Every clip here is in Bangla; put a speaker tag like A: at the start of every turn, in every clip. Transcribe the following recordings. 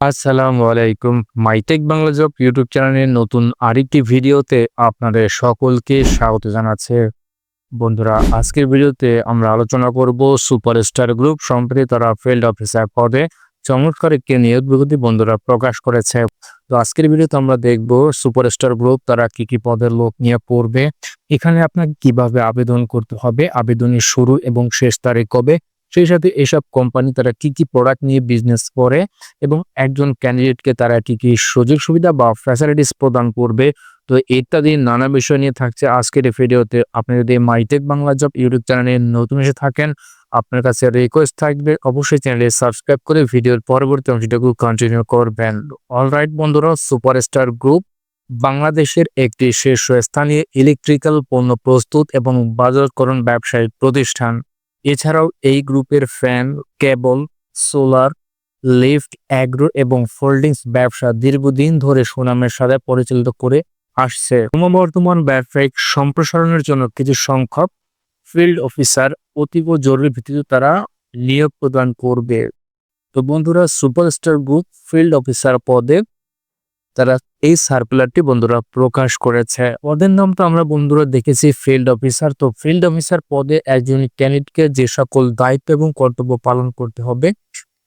A: আসসালামু আলাইকুম। মাইটেক বাংলা জব ইউটিউব চ্যানেলের নতুন আরেকটি ভিডিওতে আপনাদের সকলকে স্বাগত জানাচ্ছে। বন্ধুরা, আজকের ভিডিওতে আমরা আলোচনা করব সুপারস্টার গ্রুপ সম্প্রতি তারা ফিল্ড অফিসার পদে চমৎকার একটি নিয়োগ বিজ্ঞপ্তি বন্ধুরা প্রকাশ করেছে। তো আজকের ভিডিওতে আমরা দেখব সুপারস্টার গ্রুপ তারা কি কি পদের লোক নিয়ে পড়বে এখানে আপনাকে কীভাবে আবেদন করতে হবে, আবেদনের শুরু এবং শেষ তারিখ কবে সেই সাথে এসব কোম্পানি তারা কি কি প্রোডাক্ট নিয়ে বিজনেস করে এবং একজন ক্যান্ডিডেটকে তারা কি কি সুযোগ সুবিধা বা ফ্যাসিলিটিস প্রদান করবে, তো ইত্যাদি নানা বিষয় নিয়ে থাকছে আজকের এই ভিডিওতে আপনি যদি মাইটেক বাংলা জব ইউটিউব চ্যানেলে নতুন এসে থাকেন, আপনার কাছে রিকোয়েস্ট থাকবে, অবশ্যই চ্যানেলে সাবস্ক্রাইব করে ভিডিওর পরবর্তী অংশটুকু কন্টিনিউ করবেন। অলরাইট বন্ধুরা সুপারস্টার গ্রুপ বাংলাদেশের একটি শীর্ষস্থানীয় ইলেকট্রিক্যাল পণ্য প্রস্তুত এবং বাজারকরণ ব্যবসায়িক প্রতিষ্ঠান। এছাড়াও এই গ্রুপের fan, cable, solar, lift, agro এবং ফোল্ডিংস ব্যবসা দীর্ঘদিন ধরে সুনামের সাথে পরিচালিত করে আসছে। ক্রমবর্ধমান ব্যবসায়িক সম্প্রসারণের জন্য কিছু সংখ্যক ফিল্ড অফিসার অতীব জরুরি ভিত্তিতে তারা নিয়োগ প্রদান করবে। তো বন্ধুরা, সুপারস্টার গ্রুপ ফিল্ড অফিসার পদে তারা এই সার্কুলারটি বন্ধুরা প্রকাশ করেছে। পদের নাম তো আমরা বন্ধুরা দেখেছি ফিল্ড অফিসার তো ফিল্ড অফিসার পদে একজন ক্যান্ডিডেটকে যে সকল দায়িত্ব এবং কর্তব্য পালন করতে হবে,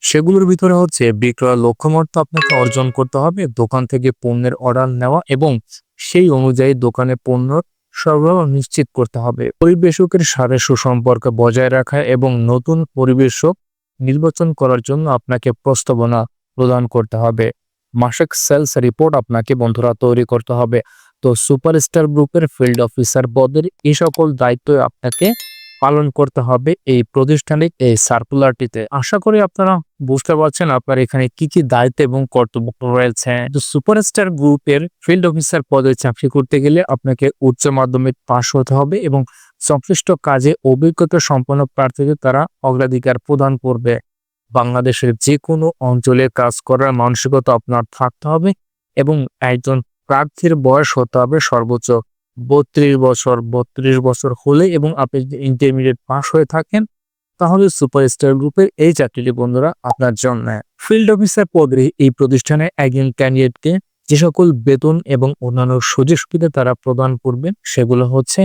A: সেগুলোর ভিতরে হচ্ছে বিক্রয় লক্ষ্যমাত্রা আপনাকে অর্জন করতে হবে, দোকান থেকে পণ্যের অর্ডার নেওয়া এবং সেই অনুযায়ী দোকানে পণ্য সরবরাহ নিশ্চিত করতে হবে। পরিবেশকের সাথে সুসম্পর্ক বজায় রাখা এবং নতুন পরিবেশক নির্বাচন করার জন্য আপনাকে প্রস্তাবনা প্রদান করতে হবে। মাসিক সেলস রিপোর্ট আপনাকে বন্ধুরা তৈরি করতে হবে। তো সুপার সুপারস্টার গ্রুপের ফিল্ড অফিসার পদের এই সকল দায়িত্ব আপনাকে পালন করতে হবে এই প্রতিষ্ঠানিক এই সার্কুলারটিতে আশা করি আপনারা বুঝতে পারছেন আপনার এখানে কি কি দায়িত্ব এবং কর্তব্য রয়েছে। তো সুপারস্টার গ্রুপের ফিল্ড অফিসার পদে চাকরি করতে গেলে আপনাকে উচ্চ মাধ্যমিক পাশ হতে হবে এবং সংশ্লিষ্ট কাজে অভিজ্ঞতা সম্পন্ন প্রার্থীদের তারা অগ্রাধিকার প্রদান করবে। বাংলাদেশের যে কোনো অঞ্চলে কাজ করার মানসিকতা আপনার থাকতে হবে এবং একজন প্রার্থীর বয়স হতে হবে সর্বোচ্চ বত্রিশ বছর বত্রিশ বছর হলে এবং আপনি যদি ইন্টারমিডিয়েট পাস হয়ে থাকেন, তাহলে সুপারস্টার গ্রুপের এই চাকরিটি বন্ধুরা আপনার জন্য। ফিল্ড অফিসার পদে এই প্রতিষ্ঠানে একজন ক্যান্ডিডেটকে যে সকল বেতন এবং অন্যান্য সুযোগ সুবিধা তারা প্রদান করবেন সেগুলো হচ্ছে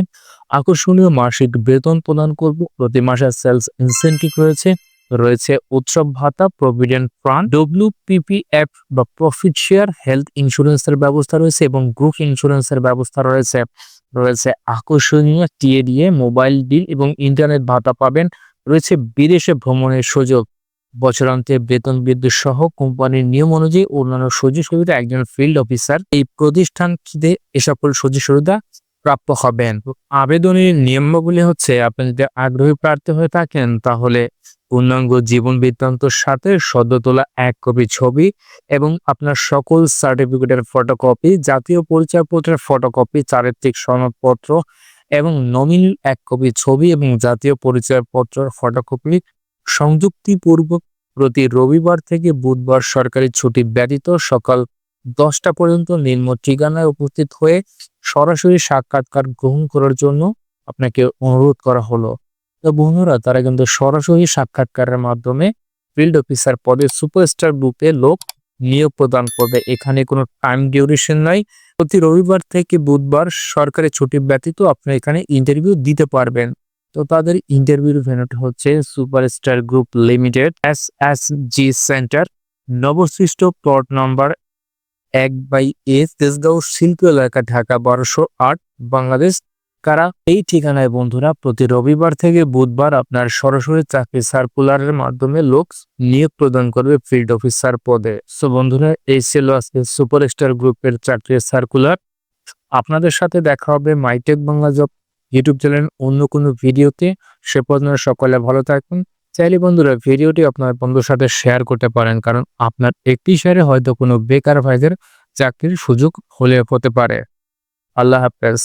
A: আকর্ষণীয় মাসিক বেতন প্রদান করব, প্রতি মাসে সেলস ইনসেন্টিভ রয়েছে রয়েছে উৎসব ভাতা প্রভিডেন্ট ফান্ড ডব্লিউ ডব্লিউপিপিএফ বা প্রফিট শেয়ার হেলথ ইন্স্যুরেন্সের ব্যবস্থা রয়েছে এবং গ্রুপ ইন্স্যুরেন্সের ব্যবস্থা রয়েছে। রয়েছে আকর্ষণীয় টিএডিএ মোবাইল ডিল এবং ইন্টারনেট ভাতা পাবেন। রয়েছে বিদেশে ভ্রমণের সুযোগ। বছরান্তে বেতন বৃদ্ধি সহ কোম্পানির নিয়ম অনুযায়ী অন্যান্য সুযোগ সুবিধা একজন ফিল্ড অফিসার এই প্রতিষ্ঠানটিতে এ সকল সুযোগ সুবিধা প্রাপ্য হবেন। আবেদনের নিয়মাবলী হচ্ছে, আপনি যদি আগ্রহী প্রার্থী হয়ে থাকেন তাহলে পূর্ণাঙ্গ জীবন বৃত্তান্তর সাথে সদ্য তোলা এক কপি ছবি এবং আপনার সকল সার্টিফিকেটের ফটোকপি জাতীয় পরিচয়পত্রের ফটোকপি চারিত্রিক সনদপত্র এবং নমিনি এক কপি ছবি এবং জাতীয় পরিচয়পত্রের ফটোকপি সংযুক্তিপূর্বক প্রতি রবিবার থেকে বুধবার সরকারি ছুটি ব্যতীত সকাল দশটা পর্যন্ত নিম্ন ঠিকানায় উপস্থিত হয়ে সরাসরি সাক্ষাৎকার গ্রহণ করার জন্য আপনাকে অনুরোধ করা হলো। তো বন্ধুরা, তারা কিন্তু সরাসরি সাক্ষাৎকারের মাধ্যমে ফিল্ড অফিসার পদে সুপারস্টার গ্রুপে লোক নিয়োগ প্রদান করবে। এখানে কোনো টাইম ডিউরেশন নাই। প্রতি রবিবার থেকে বুধবার সরকারি ছুটি ব্যতীত আপনি এখানে ইন্টারভিউ দিতে পারবেন। তো তাদের ইন্টারভিউ ভেন্যুটি হচ্ছে superstar group limited S S G centre নবসৃষ্ট plot number এক বাই এ, তেজগাঁও শিল্প এলাকা, ঢাকা, বারোশো আট, বাংলাদেশ কারা? এই ঠিকানায় বন্ধুরা, প্রতি রবিবার থেকে বুধবার আপনার সরাসরি চাকরি সার্কুলারের মাধ্যমে লোক নিয়োগ প্রদান করবে ফিল্ড অফিসার পদে। সো বন্ধুরা, এই ছিল আজকে সুপারস্টার গ্রুপের চাকরির সার্কুলার আপনাদের সাথে দেখা হবে MyTech Bangla job YouTube channel অন্য কোনো ভিডিওতে সে পর্যন্ত সকলে ভালো থাকুন। চাইলে বন্ধুরা ভিডিওটি আপনার বন্ধুর সাথে শেয়ার করতে পারেন, কারণ আপনার একটি শেয়ারে হয়তো কোনো বেকার ভাইদের চাকরির সুযোগ হলে হতে পারে। আল্লাহ হাফেজ।